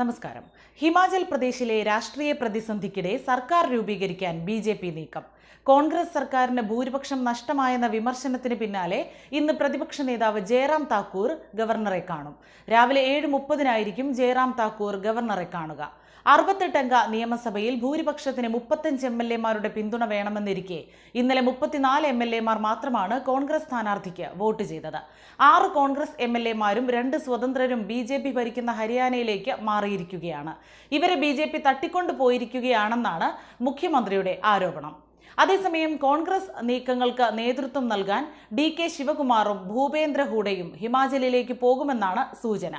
നമസ്കാരം. ഹിമാചൽ പ്രദേശിലെ രാഷ്ട്രീയ പ്രതിസന്ധിക്കിടെ സർക്കാർ രൂപീകരിക്കാൻ ബി ജെ പി നീക്കം. കോൺഗ്രസ് സർക്കാരിന് ഭൂരിപക്ഷം നഷ്ടമായെന്ന വിമർശനത്തിന് പിന്നാലെ ഇന്ന് പ്രതിപക്ഷ നേതാവ് ജയറാം താക്കൂർ ഗവർണറെ കാണും. രാവിലെ ഏഴ് മുപ്പതിനായിരിക്കും ജയറാം താക്കൂർ ഗവർണറെ കാണുക. അറുപത്തെട്ടംഗ നിയമസഭയിൽ ഭൂരിപക്ഷത്തിന് മുപ്പത്തഞ്ച് എം എൽ എമാരുടെ പിന്തുണ വേണമെന്നിരിക്കെ. ഇന്നലെ മുപ്പത്തിനാല് എം എൽ എമാർ മാത്രമാണ് കോൺഗ്രസ് സ്ഥാനാർത്ഥിക്ക് വോട്ട് ചെയ്തത്. ആറ് കോൺഗ്രസ് എം എൽ എമാരും രണ്ട് സ്വതന്ത്രരും ബി ജെ പി ഭരിക്കുന്ന ഹരിയാനയിലേക്ക് മാറിയിരിക്കുകയാണ്. ഇവരെ ബി ജെ പി തട്ടിക്കൊണ്ടു പോയിരിക്കുകയാണെന്നാണ് മുഖ്യമന്ത്രിയുടെ ആരോപണം. അതേസമയം കോൺഗ്രസ് നീക്കങ്ങൾക്ക് നേതൃത്വം നൽകാൻ ഡി കെ ശിവകുമാറും ഭൂപേന്ദ്ര ഹൂഡയും ഹിമാചലിലേക്ക് പോകുമെന്നാണ് സൂചന.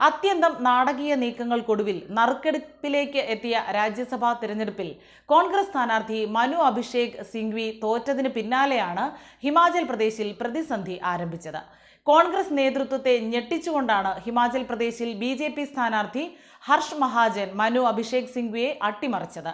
അത്യന്തം നാടകീയ നീക്കങ്ങൾക്കൊടുവിൽ നറുക്കെടുപ്പിലേക്ക് എത്തിയ രാജ്യസഭാ തിരഞ്ഞെടുപ്പിൽ കോൺഗ്രസ് സ്ഥാനാർത്ഥി മനു അഭിഷേക് സിംഗ്വി തോറ്റതിന് പിന്നാലെയാണ് ഹിമാചൽ പ്രദേശിൽ പ്രതിസന്ധി ആരംഭിച്ചത്. കോൺഗ്രസ് നേതൃത്വത്തെ ഞെട്ടിച്ചുകൊണ്ടാണ് ഹിമാചൽ പ്രദേശിൽ ബി ജെ പി സ്ഥാനാർത്ഥി ഹർഷ് മഹാജൻ മനു അഭിഷേക് സിംഗ്വിയെ അട്ടിമറിച്ചത്.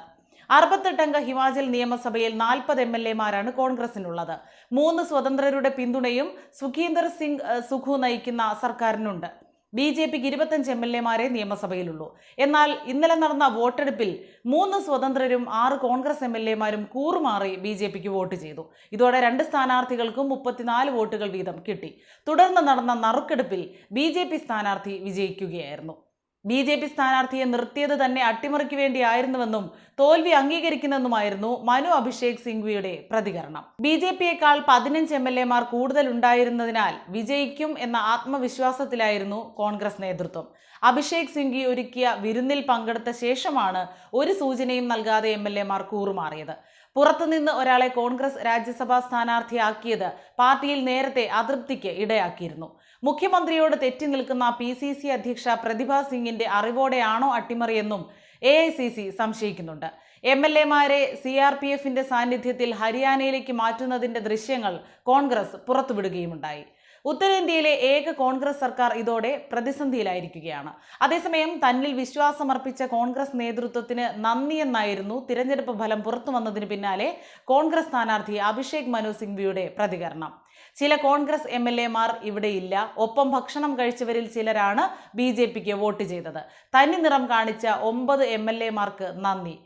അറുപത്തെട്ടംഗ ഹിമാചൽ നിയമസഭയിൽ നാൽപ്പത് എം എൽ എമാരാണ് കോൺഗ്രസിനുള്ളത്. മൂന്ന് സ്വതന്ത്രരുടെ പിന്തുണയും സുഖീന്ദർ സിംഗ് സുഖു നയിക്കുന്ന സർക്കാരിനുണ്ട്. ബി ജെ പിക്ക് ഇരുപത്തഞ്ച് എം എൽ എമാരെ നിയമസഭയിലുള്ളൂ. എന്നാൽ ഇന്നലെ നടന്ന വോട്ടെടുപ്പിൽ മൂന്ന് സ്വതന്ത്രരും ആറ് കോൺഗ്രസ് എം എൽ എമാരും കൂറുമാറി ബി ജെ പിക്ക് വോട്ട് ചെയ്തു. ഇതോടെ രണ്ട് സ്ഥാനാർത്ഥികൾക്കും മുപ്പത്തിനാല് വോട്ടുകൾ വീതം കിട്ടി. തുടർന്ന് നടന്ന നറുക്കെടുപ്പിൽ ബി സ്ഥാനാർത്ഥി വിജയിക്കുകയായിരുന്നു. ബി ജെ പി സ്ഥാനാർത്ഥിയെ നിർത്തിയത് തന്നെ അട്ടിമറിക്ക് വേണ്ടിയായിരുന്നുവെന്നും തോൽവി അംഗീകരിക്കുന്നെന്നുമായിരുന്നു മനു അഭിഷേക് സിംഗ്വിയുടെ പ്രതികരണം. ബി ജെ പിയേക്കാൾ പതിനഞ്ച് എം എൽ എമാർ കൂടുതൽ ഉണ്ടായിരുന്നതിനാൽ വിജയിക്കും എന്ന ആത്മവിശ്വാസത്തിലായിരുന്നു കോൺഗ്രസ് നേതൃത്വം. അഭിഷേക് സിംഗ്വി ഒരുക്കിയ വിരുന്നിൽ പങ്കെടുത്ത ശേഷമാണ് ഒരു സൂചനയും നൽകാതെ എം എൽ എമാർ കൂറുമാറിയത്. പുറത്തുനിന്ന് ഒരാളെ കോൺഗ്രസ് രാജ്യസഭാ സ്ഥാനാർത്ഥിയാക്കിയത് പാർട്ടിയിൽ നേരത്തെ അതൃപ്തിക്ക് ഇടയാക്കിയിരുന്നു. മുഖ്യമന്ത്രിയോട് തെറ്റി നിൽക്കുന്ന പി സി സി അധ്യക്ഷ പ്രതിഭ സിംഗിന്റെ അറിവോടെയാണോ അട്ടിമറിയെന്നും എ ഐ സി സി സംശയിക്കുന്നുണ്ട്. എം എൽ എമാരെ സി ആർ പി എഫിന്റെ സാന്നിധ്യത്തിൽ ഹരിയാനയിലേക്ക് മാറ്റുന്നതിന്റെ ദൃശ്യങ്ങൾ കോൺഗ്രസ് പുറത്തുവിടുകയുമുണ്ടായി. ഉത്തരേന്ത്യയിലെ ഏക കോൺഗ്രസ് സർക്കാർ ഇതോടെ പ്രതിസന്ധിയിലായിരിക്കുകയാണ്. അതേസമയം തന്നിൽ വിശ്വാസമർപ്പിച്ച കോൺഗ്രസ് നേതൃത്വത്തിന് നന്ദിയെന്നായിരുന്നു തിരഞ്ഞെടുപ്പ് ഫലം പുറത്തു വന്നതിന് പിന്നാലെ കോൺഗ്രസ് സ്ഥാനാർത്ഥി അഭിഷേക് മനു സിംഗ്വിയുടെ പ്രതികരണം. ചില കോൺഗ്രസ് എം എൽ എമാർ ഇവിടെയില്ല. ഒപ്പം ഭക്ഷണം കഴിച്ചവരിൽ ചിലരാണ് ബി ജെ പിക്ക് വോട്ട് ചെയ്തത്. തനി നിറം കാണിച്ച ഒമ്പത് എം എൽ എമാർക്ക് നന്ദി.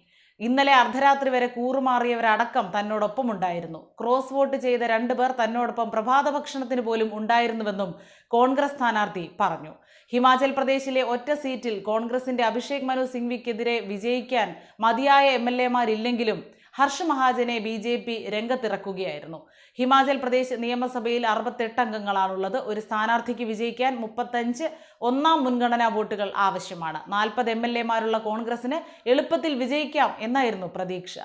ഇന്നലെ അർദ്ധരാത്രി വരെ കൂറുമാറിയവരടക്കം തന്നോടൊപ്പം ഉണ്ടായിരുന്നു. ക്രോസ് വോട്ട് ചെയ്ത രണ്ടുപേർ തന്നോടൊപ്പം പ്രഭാത ഭക്ഷണത്തിന് പോലും ഉണ്ടായിരുന്നുവെന്നും കോൺഗ്രസ് സ്ഥാനാർത്ഥി പറഞ്ഞു. ഹിമാചൽ പ്രദേശിലെ ഒറ്റ സീറ്റിൽ കോൺഗ്രസിന്റെ അഭിഷേക് മനു സിംഗ്വിക്കെതിരെ വിജയിക്കാൻ മതിയായ എം എൽ എമാരില്ലെങ്കിലും ഹർഷ് മഹാജനെ ബി ജെ പി രംഗത്തിറക്കുകയായിരുന്നു. ഹിമാചൽ പ്രദേശ് നിയമസഭയിൽ അറുപത്തെട്ട് അംഗങ്ങളാണുള്ളത്. ഒരു സ്ഥാനാർത്ഥിക്ക് വിജയിക്കാൻ മുപ്പത്തഞ്ച് ഒന്നാം മുൻഗണനാ വോട്ടുകൾ ആവശ്യമാണ്. നാൽപ്പത് എം എൽ എമാരുള്ള കോൺഗ്രസിന് എളുപ്പത്തിൽ വിജയിക്കാം എന്നായിരുന്നു പ്രതീക്ഷ.